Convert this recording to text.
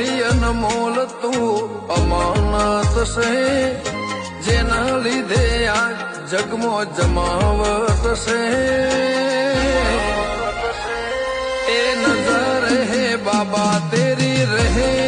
મારી મોલ તું અમાનત છે, જેના લીધે આ જગમો જમાવત છે. એ નજર હે બાબા, તેરી રહેમત